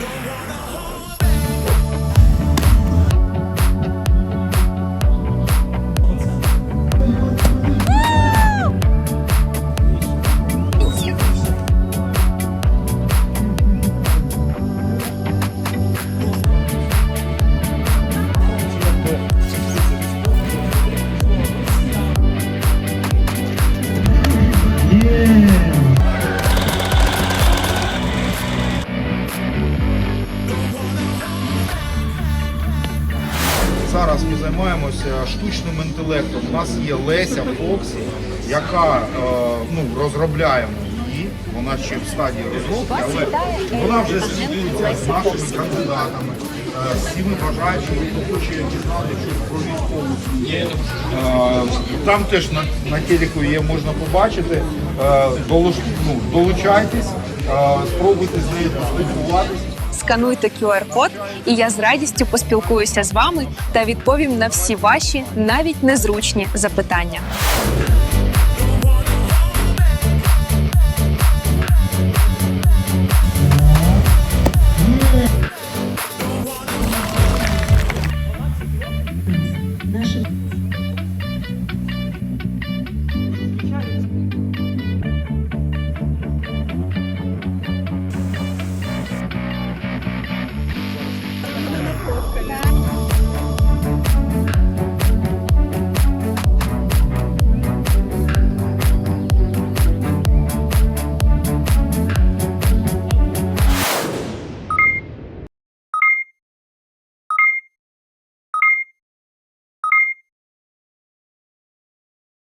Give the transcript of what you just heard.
Yeah. Зараз ми займаємося штучним інтелектом. У нас є Леся Фокс, яка е, ну, розробляємо її. Вона ще в стадії розробки, але вона вже спілкується з нашими кандидатами, е, всіми бажаючими, хто хоче дізнати щось про військову. Е, Там теж на, на телеку є, можна побачити. Долуч- ну, Долучайтесь, спробуйте з нею поспілкуватися. Скануйте QR-код, і я з радістю поспілкуюся з вами та відповім на всі ваші навіть незручні запитання. Salamat.